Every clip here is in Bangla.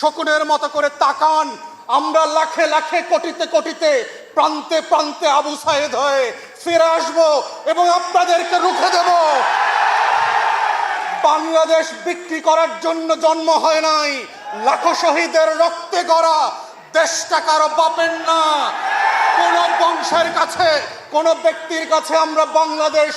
শকুনের মতো করে তাকান। আমরা লাখে লাখে, কোটিতে কোটিতে, প্রান্তে প্রান্তে আবু সাহেদ হয়ে ফিরে আসব এবং আপনাদেরকে রুখে দেব। বাংলাদেশ বিক্রি করার জন্য জন্ম হয় নাই। লাখো শহীদের রক্তে গড়া দেশটা কারও বাপের না। কোন বংশের কাছে, কোন ব্যক্তির কাছে আমরা বাংলাদেশ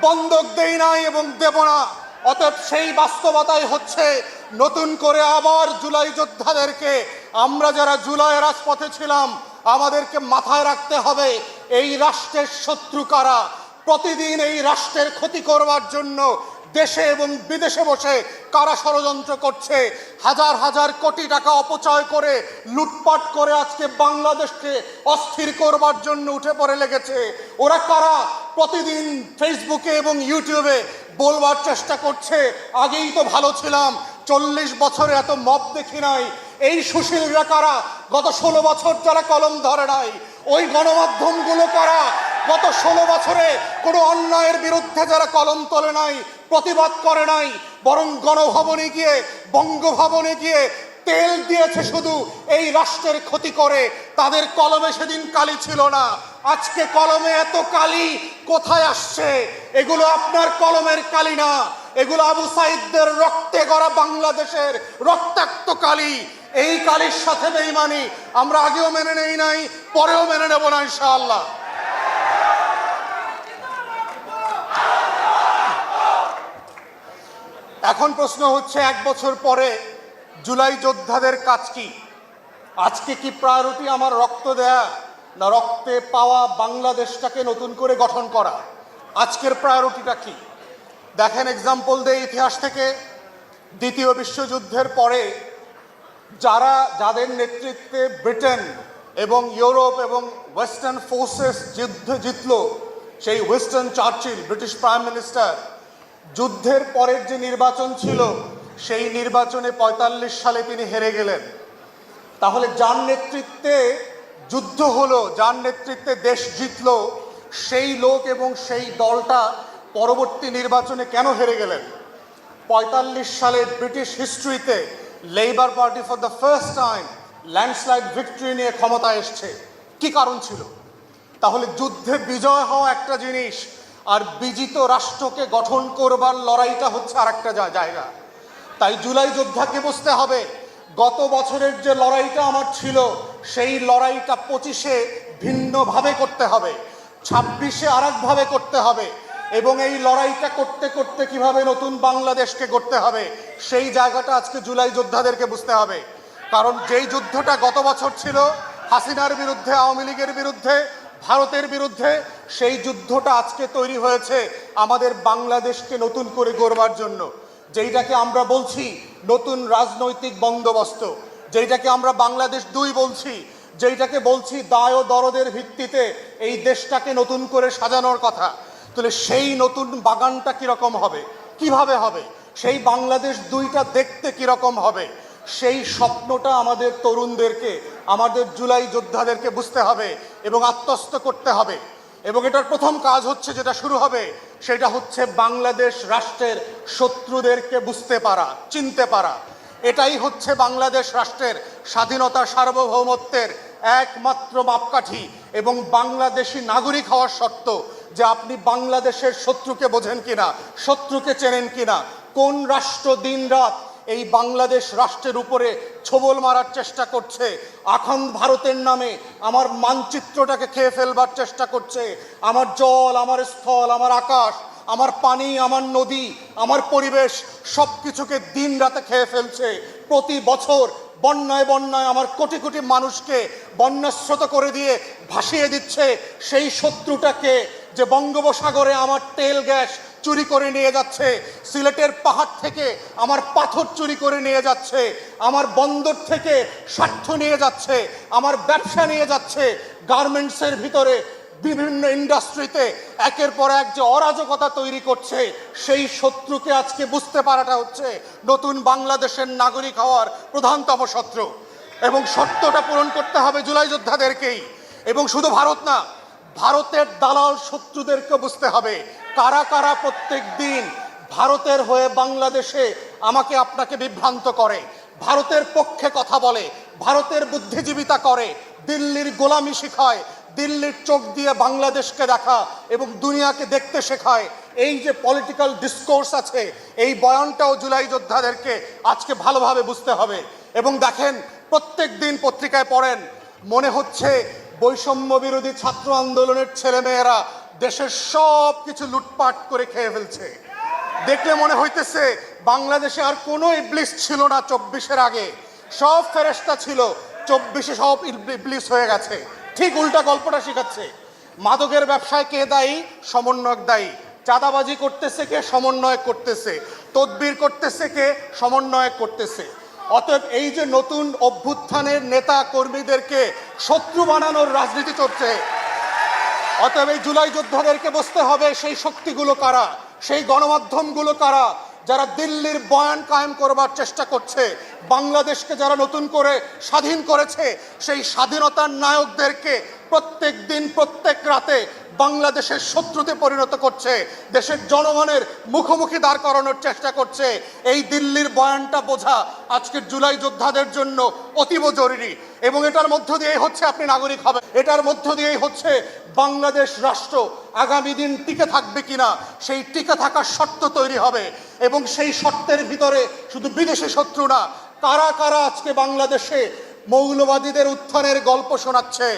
বন্ধক দেই নাই এবং দেব না। অতএব সেই বাস্তবতাই হচ্ছে নতুন করে আবার জুলাই যোদ্ধাদেরকে, আমরা যারা জুলাই রাজপথে ছিলাম, আমাদেরকে মাথায় রাখতে হবে এই রাষ্ট্রের শত্রু কারা। প্রতিদিন এই রাষ্ট্রের ক্ষতি করবার জন্য দেশে এবং বিদেশে বসে কারা ষড়যন্ত্র করছে। হাজার হাজার কোটি টাকা অপচয় করে, লুটপাট করে আজকে বাংলাদেশকে অস্থির করবার জন্য উঠে পড়ে লেগেছে। ওরা কারা? প্রতিদিন ফেসবুকে এবং ইউটিউবে বলবার চেষ্টা করছে, আগেই তো ভালো ছিলাম, চল্লিশ বছরে এত মব দেখি নাই। এই সুশীলরা কারা গত ষোলো বছর যারা কলম ধরে নাই, ওই গণমাধ্যমগুলো কারা গত ষোলো বছরে কোনো অন্যায়ের বিরুদ্ধে যারা কলম তোলে নাই, প্রতিবাদ করে নাই, বরং গণভবনে গিয়ে, বঙ্গভবনে গিয়ে তেল দিয়েছে শুধু এই রাষ্ট্রের ক্ষতি করে, তাদের কলমে সেদিন কালি ছিল না। আজকে কলমে এত কালি কোথায় আসছে? এগুলো আপনার কলমের কালি না। এগুলো আবু সাইদদের রক্তে গড়া বাংলাদেশের রক্তাক্ত কালি। এই কালির সাথে বেইমানি আমরা আগেও মেনে নেই নাই, পরেও মেনে নেব না ইনশাআল্লাহ। এখন প্রশ্ন হচ্ছে, এক বছর পরে জুলাই যোদ্ধাদের কাজ কি? আজকে কি প্রায়োরিটি আমার রক্ত দেয়া? না রক্তে পাওয়া বাংলাদেশটাকে নতুন করে গঠন করা। আজকের প্রায়োরিটিটা কি? দেখেন এক্সাম্পল দেয় ইতিহাস থেকে দ্বিতীয় বিশ্বযুদ্ধের পরে যারা, যাদের নেতৃত্বে ব্রিটেন এবং ইউরোপ এবং ওয়েস্টার্ন ফোর্সেস যুদ্ধে জিতল, সেই Winston Churchill, British prime minister, যুদ্ধের পরের যে নির্বাচন ছিল, সেই নির্বাচনে ৪৫ সালে তিনি হেরে গেলেন। তাহলে যার নেতৃত্বে যুদ্ধ হলো, যার নেতৃত্বে দেশ জিতলো, সেই লোক এবং সেই দলটা পরবর্তী নির্বাচনে কেন হেরে গেলেন? পঁয়তাল্লিশ সালে British হিস্ট্রিতে labour party for the first time landslide victory নিয়ে ক্ষমতা এসছে। কি কারণ ছিল? তাহলে যুদ্ধে বিজয় হওয়া একটা জিনিস, আর বিজিত রাষ্ট্রকে গঠন করবার লড়াইটা হচ্ছে আর একটা জায়গা। তাই জুলাই যোদ্ধাকে বুঝতে হবে গত বছরের যে লড়াইটা আমার ছিল, সেই লড়াইটা পঁচিশে ভিন্নভাবে করতে হবে, ছাব্বিশে আর ভাবে করতে হবে এবং এই লড়াইটা করতে করতে কীভাবে নতুন বাংলাদেশকে করতে হবে, সেই জায়গাটা আজকে জুলাই যোদ্ধাদেরকে বুঝতে হবে। কারণ যেই যুদ্ধটা গত বছর ছিল, হাসিনার বিরুদ্ধে, আওয়ামী লীগের বিরুদ্ধে, ভারতের বিরুদ্ধে, সেই যুদ্ধটা আজকে তৈরি হয়েছে আমাদের বাংলাদেশকে নতুন করে গড়বার জন্য। যেইটাকে আমরা বলছি নতুন রাজনৈতিক বন্দোবস্ত, যেইটাকে আমরা বাংলাদেশ দুই বলছি, যেইটাকে বলছি দায় ও দরদের ভিত্তিতে এই দেশটাকে নতুন করে সাজানোর কথা। তাহলে সেই নতুন বাগানটা কীরকম হবে? কীভাবে হবে? সেই বাংলাদেশ দুইটা দেখতে কীরকম হবে? সেই স্বপ্নটা আমাদের তরুণদেরকে, আমাদের জুলাই যোদ্ধাদেরকে বুঝতে হবে এবং আত্মস্থ করতে হবে। এবং এটার প্রথম কাজ হচ্ছে যেটা শুরু হবে, সেটা হচ্ছে বাংলাদেশ রাষ্ট্রের শত্রুদেরকে বুঝতে পারা, চিনতে পারা। এটাই হচ্ছে বাংলাদেশ রাষ্ট্রের স্বাধীনতা সার্বভৌমত্বের একমাত্র মাপকাঠি এবং বাংলাদেশি নাগরিক হওয়ার শর্ত যে আপনি বাংলাদেশের শত্রুকে বোঝেন কিনা, শত্রুকে চেনেন কিনা, কোন রাষ্ট্র দিন রাত এই বাংলাদেশ রাষ্ট্রের উপরে ছবল মারার চেষ্টা করছে। এখন ভারতের নামে আমার মানচিত্রটাকে খেয়ে ফেলবার চেষ্টা করছে। আমার জল, আমার স্থল, আমার আকাশ, আমার পানি, আমার নদী, আমার পরিবেশ সব কিছুকে দিন রাতে খেয়ে ফেলছে। প্রতি বছর বন্যায় বন্যায় আমার কোটি কোটি মানুষকে বন্যাস্রোত করে দিয়ে ভাসিয়ে দিচ্ছে। সেই শত্রুটাকে যে বঙ্গোপসাগরে আমার তেল, গ্যাস চুরি করে নিয়ে যাচ্ছে। সিলেটের পাহাড় থেকে আমার পাথর চুরি করে নিয়ে যাচ্ছে। আমার বন্দর থেকে স্বার্থ নিয়ে যাচ্ছে। আমার ব্যবসা নিয়ে যাচ্ছে। গার্মেন্টসের ভিতরে বিভিন্ন ইন্ডাস্ট্রিতে একের পর এক যে অরাজকতা তৈরি করছে, সেই শত্রুকে আজকে বুঝতে পারাটা হচ্ছে নতুন বাংলাদেশের নাগরিক হওয়ার প্রধানতম শত্রু। এবং শর্তটা পূরণ করতে হবে জুলাই যোদ্ধাদেরকেই। এবং শুধু ভারত না, ভারতের দালাল শত্রুদেরকে বুঝতে হবে কারা কারা প্রত্যেক দিন ভারতের হয়ে বাংলাদেশে আমাকে আপনাকে বিভ্রান্ত করে, ভারতের পক্ষে কথা বলে, ভারতের বুদ্ধিজীবিতা করে, দিল্লির গোলামি শিখায়, দিল্লির চোখ দিয়ে বাংলাদেশকে দেখা এবং দুনিয়াকে দেখতে শেখায়, এই যে পলিটিক্যাল ডিসকোর্স আছে, এই বয়ানটাও জুলাই যোদ্ধাদেরকে আজকে ভালোভাবে বুঝতে হবে। এবং দেখেন, প্রত্যেক দিন পত্রিকায় পড়েন, মনে হচ্ছে বৈষম্য বিরোধী ছাত্র আন্দোলনের ছেলেমেয়েরা দেশের সব কিছু লুটপাট করে খেয়ে ফেলছে। দেখলে মনে হইতেছে, বাংলাদেশে আর কোনো ইবলিস ছিল না চব্বিশের আগে। সব ফেরেস্তা ছিল, চব্বিশে সব ইবলিস হয়ে গেছে। ঠিক উল্টা গল্পটা শেখাচ্ছে। মাদকের ব্যবসায় কে দায়ী? সমন্বয়ক দায়ী। চাঁদাবাজি করতেছে কে? সমন্বয় করতেছে। তদবির করতেছে কে? সমন্বয় করতেছে। অতএব এই যে নতুন অভ্যুত্থানের নেতা কর্মীদেরকে শত্রু বানানোর রাজনীতি চলছে অতএব এই জুলাই যোদ্ধাদেরকে বসতে হবে, সেই শক্তিগুলো কারা? সেই গণমাধ্যমগুলো কারা? যারা দিল্লির বয়ান কায়েম করবার চেষ্টা করছে বাংলাদেশকে যারা নতুন করে স্বাধীন করেছে, সেই স্বাধীনতার নায়কদেরকে প্রত্যেক দিন, প্রত্যেক রাতে বাংলাদেশের শত্রুতে পরিণত করছে, দেশের জনগণের মুখোমুখি দাঁড় করানোর চেষ্টা করছে। এই দিল্লির বয়ানটা বোঝা আজকের জুলাই যোদ্ধাদের জন্য অতীব জরুরি এবং এটার মধ্য দিয়েই হচ্ছে আপনি নাগরিক হবেন। এটার মধ্য দিয়েই হচ্ছে বাংলাদেশ রাষ্ট্র আগামী দিন টিকে থাকবে কিনা, সেই টিকে থাকার শর্ত তৈরি হবে এবং সেই শর্তের ভিতরে শুধু বিদেশি শত্রু না কারা কারা আজকে বাংলাদেশে মৌলবাদীদের উত্থানের গল্প শোনাচ্ছে,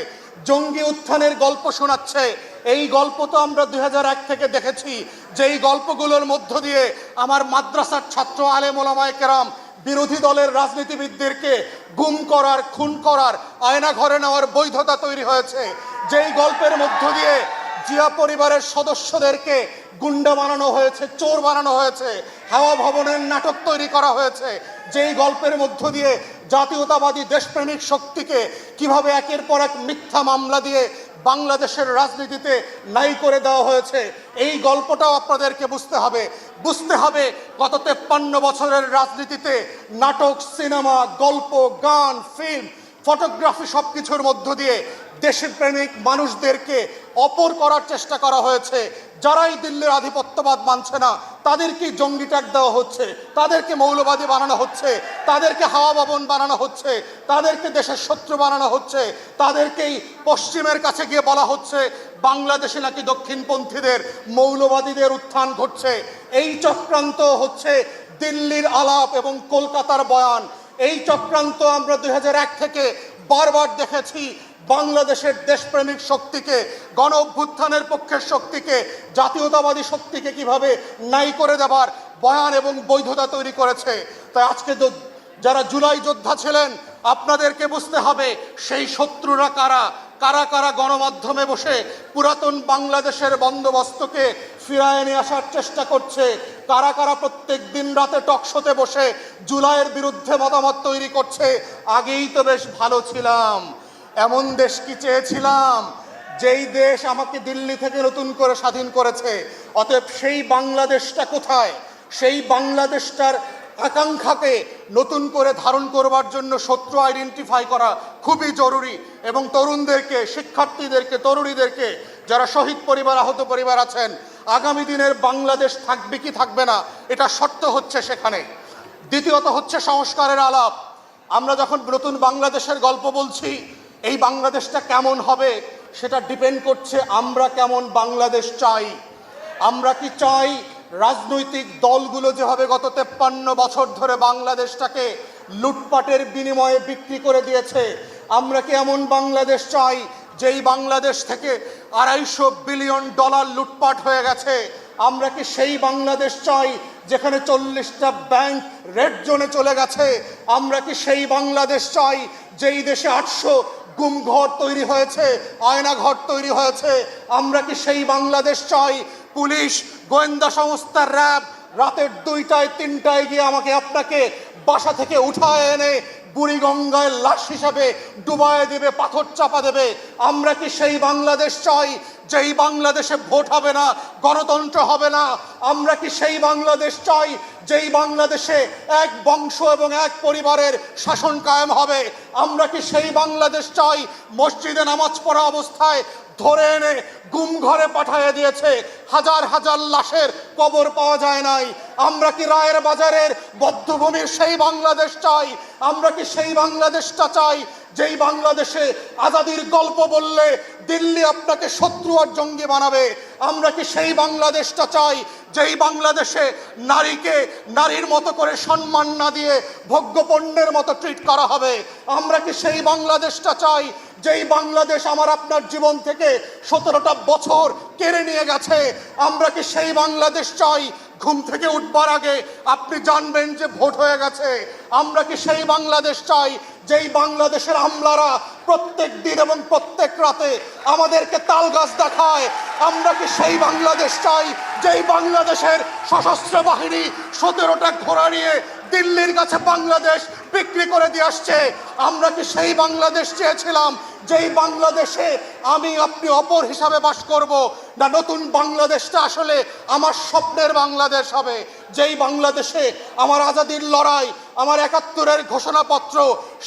জঙ্গি উত্থানের গল্প শোনাচ্ছে? এই গল্প তো আমরা দু হাজার এক থেকে দেখেছি। যেই গল্পগুলোর মধ্য দিয়ে আমার মাদ্রাসার ছাত্র আলেম ওলামায় কেরাম বিরোধী দলের রাজনীতিবিদদেরকে গুম করার, খুন করার, আয়না ঘরে নেওয়ার বৈধতা তৈরি হয়েছে। যেই গল্পের মধ্য দিয়ে জিয়া পরিবারের সদস্যদেরকে গুন্ডা বানানো হয়েছে, চোর বানানো হয়েছে, হাওয়া ভবনের নাটক তৈরি করা হয়েছে। যেই গল্পের মধ্য দিয়ে জাতীয়তাবাদী দেশপ্রেমিক শক্তিকে কীভাবে একের পর এক মিথ্যা মামলা দিয়ে বাংলাদেশের রাজনীতিতে নাই করে দেওয়া হয়েছে, এই গল্পটাও আপনাদেরকে বুঝতে হবে। বুঝতে হবে গত তেপ্পান্ন বছরের রাজনীতিতে নাটক, সিনেমা, গল্প, গান ফিল্ম ফটোগ্রাফি সব কিছুর মধ্য দিয়ে দেশের প্রেমিক মানুষদেরকে অপর করার চেষ্টা করা হয়েছে। যারাই দিল্লির আধিপত্যবাদ মানছে না তাদেরকেই জঙ্গি ট্যাগ দেওয়া হচ্ছে, তাদেরকে মৌলবাদী বানানো হচ্ছে, তাদেরকে হাওয়া ভবন বানানো হচ্ছে, তাদেরকে দেশের শত্রু বানানো হচ্ছে, তাদেরকেই পশ্চিমের কাছে গিয়ে বলা হচ্ছে, বাংলাদেশে নাকি দক্ষিণপন্থীদের মৌলবাদীদের উত্থান ঘটছে। এই চক্রান্ত হচ্ছে দিল্লির আলাপ এবং কলকাতার বয়ান। এই চক্রান্ত আমরা দু হাজার এক থেকে বারবার দেখেছি বাংলাদেশের দেশপ্রেমিক শক্তিকে, গণ অভ্যুত্থানের পক্ষের শক্তিকে, জাতীয়তাবাদী শক্তিকে কীভাবে নাই করে দেবার বয়ান এবং বৈধতা তৈরি করেছে। তাই আজকে যারা জুলাই যোদ্ধা ছিলেন, আপনাদেরকে বুঝতে হবে সেই শত্রুরা কারা কারা কারা গণমাধ্যমে বসে পুরাতন বাংলাদেশের বন্দোবস্তকে ফিরায় নিয়ে আসার চেষ্টা করছে, কারা কারা প্রত্যেক দিন রাতে টকশোতে বসে জুলাইয়ের বিরুদ্ধে মতামত তৈরি করছে, আগেই তো বেশ ভালো ছিলাম। এমন দেশ কি চেয়েছিলাম? যেই দেশ আমাকে দিল্লি থেকে নতুন করে স্বাধীন করেছে, অতএব সেই বাংলাদেশটা কোথায়? সেই বাংলাদেশটার আকাঙ্ক্ষাকে নতুন করে ধারণ করবার জন্য শত্রু আইডেন্টিফাই করা খুবই জরুরি এবং তরুণদেরকে, শিক্ষার্থীদেরকে, তরুণীদেরকে যারা শহীদ পরিবার, আহত পরিবার আছেন, আগামী দিনের বাংলাদেশ থাকবে কি থাকবে না, এটা শর্ত হচ্ছে সেখানে। দ্বিতীয়ত হচ্ছে সংস্কারের আলাপ। আমরা যখন নতুন বাংলাদেশের গল্প বলছি, এই বাংলাদেশটা কেমন হবে সেটা ডিপেন্ড করছে আমরা কেমন বাংলাদেশ চাই। আমরা কি চাই রাজনৈতিক দলগুলো যেভাবে গত তেপ্পান্ন বছর ধরে বাংলাদেশটাকে লুটপাটের বিনিময়ে বিক্রি করে দিয়েছে, আমরা কি এমন বাংলাদেশ চাই যেই বাংলাদেশ থেকে আড়াইশো বিলিয়ন ডলার লুটপাট হয়ে গেছে? আমরা কি সেই বাংলাদেশ চাই যেখানে চল্লিশটা ব্যাংক রেড জোনে চলে গেছে? আমরা কি সেই বাংলাদেশ চাই যেই দেশে আটশো গুম ঘর তৈরি হয়েছে আয়না ঘর তৈরি হয়েছে? আমরা কি সেই বাংলাদেশ চাই পুলিশ, গোয়েন্দা সংস্থা র্যাব, রাতের দুইটায়, তিনটায় গিয়ে আমাকে আপনাকে বাসা থেকে উঠায় এনে বুড়িগঙ্গায় লাশ হিসাবে ডুবায় দেবে, পাথর চাপা দেবে। আমরা কি সেই বাংলাদেশ চাই, যেই বাংলাদেশে ভোট হবে না, গণতন্ত্র হবে না? আমরা কি সেই বাংলাদেশ চাই, যেই বাংলাদেশে এক বংশ এবং এক পরিবারের শাসন কায়েম হবে? আমরা কি সেই বাংলাদেশ চাই, মসজিদে নামাজ পড়া অবস্থায় ধরে এনে গুম ঘরে পাঠিয়ে দিয়েছে। হাজার হাজার লাশের কবর পাওয়া যায় নাই। আমরা কি রায়ের বাজারের বদ্ধভূমির সেই বাংলাদেশ চাই? আমরা কি সেই বাংলাদেশটা চাই? যেই বাংলাদেশে আজাদির গল্প বললে দিল্লি আপনাকে শত্রু আর জঙ্গি বানাবে। আমরা কি সেই বাংলাদেশটা চাই? যেই বাংলাদেশে নারীকে নারীর মতো করে সম্মান না দিয়ে ভোগ্যপণ্যের মতো ট্রিট করা হবে। আমরা কি সেই বাংলাদেশটা চাই? যেই বাংলাদেশ আমার আপনার জীবন থেকে সতেরোটা বছর কেড়ে নিয়ে গেছে, আমরা কি সেই বাংলাদেশ চাই? ঘুম থেকে উঠবার আগে আপনি জানবেন যে ভোট হয়ে গেছে। আমরা কি সেই বাংলাদেশ চাই? যেই বাংলাদেশের আমলারা প্রত্যেক দিন এবং প্রত্যেক রাতে আমাদেরকে তাল গাছ দেখায়, আমরা কি সেই বাংলাদেশ চাই? যেই বাংলাদেশের সশস্ত্র বাহিনী সতেরোটা ঘোড়া নিয়ে দিল্লির কাছে বাংলাদেশ বিক্রি করে দিয়ে আসছে। আমরা কি সেই বাংলাদেশ চেয়েছিলাম? যেই বাংলাদেশে আমি আপনি অপর হিসাবে বাস করব। না, নতুন বাংলাদেশটা আসলে আমার স্বপ্নের বাংলাদেশ হবে। যেই বাংলাদেশে আমার আজাদির লড়াই, আমার একাত্তরের ঘোষণাপত্র,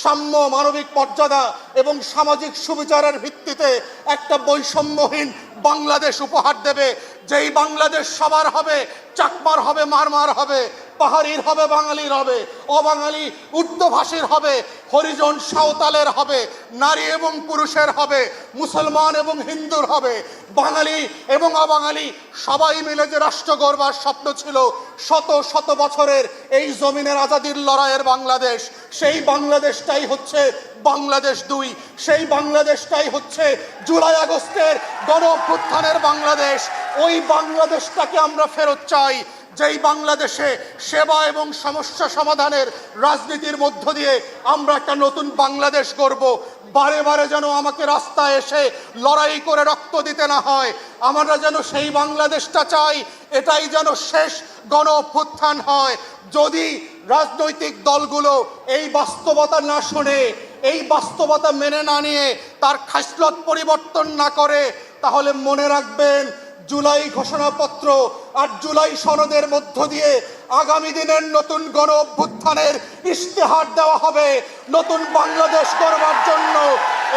সাম্য মানবিক মর্যাদা এবং সামাজিক সুবিচারের ভিত্তিতে একটা বৈষম্যহীন বাংলাদেশ উপহার দেবে। যেই বাংলাদেশ সবার হবে, চাকমার হবে, মারমার হবে, পাহাড়ির হবে, বাঙালির হবে, অবাঙালি উর্দুভাষীর হবে, হরিজন সাঁওতালের হবে, নারী এবং পুরুষের হবে, মুসলমান এবং হিন্দুর হবে, বাঙালি এবং অবাঙালি, সবাই মিলে যে রাষ্ট্র গড়বার স্বপ্ন ছিল, শত শত বছরের এই জমিনের আজাদির লড়াইয়ের বাংলাদেশ, সেই বাংলাদেশটাই হচ্ছে বাংলাদেশ দুই। সেই বাংলাদেশটাই হচ্ছে জুলাই আগস্টের গণ বাংলাদেশ। ওই বাংলাদেশটাকে আমরা ফেরত চাই। যেই বাংলাদেশে সেবা এবং সমস্যা সমাধানের রাজনীতির মধ্য দিয়ে আমরা একটা নতুন বাংলাদেশ গড়ব, বারে বারে যেন আমাকে রাস্তায় এসে লড়াই করে রক্ত দিতে না হয়, আমরা যেন সেই বাংলাদেশটা চাই, এটাই যেন শেষ গণ অভ্যুত্থান হয়। যদি রাজনৈতিক দলগুলো এই বাস্তবতা না শোনে, এই বাস্তবতা মেনে না নিয়ে তার খাসলত পরিবর্তন না করে, তাহলে মনে রাখবেন জুলাই ঘোষণাপত্র আর জুলাই সনদের মধ্য দিয়ে আগামী দিনের নতুন গণ অভ্যুত্থানের ইশতেহার দেওয়া হবে। নতুন বাংলাদেশ করবার জন্য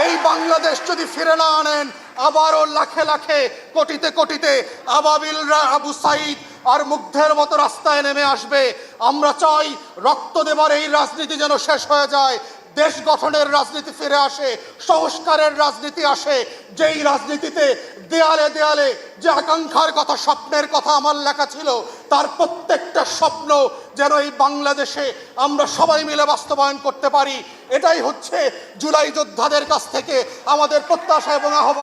এই বাংলাদেশ যদি ফিরে না আনেন, আবারও লাখে লাখে, কোটিতে কোটিতে আবাবিলরা আবু সাইদ আর মুগ্ধের মতো রাস্তায় নেমে আসবে। আমরা চাই রক্ত দেবার এই রাজনীতি যেন শেষ হয়ে যায়। দেশ গঠনের রাজনীতি ফিরে আসে, সংস্কারের রাজনীতি আসে, যেই রাজনীতিতে দেয়ালে দেয়ালে যে আকাঙ্ক্ষার কথা, স্বপ্নের কথা আমার লেখা ছিল, তার প্রত্যেকটা স্বপ্ন যেন এই বাংলাদেশে আমরা সবাই মিলে বাস্তবায়ন করতে পারি। এটাই হচ্ছে জুলাই যোদ্ধাদের কাছ থেকে আমাদের প্রত্যাশা এবং আহ্বান।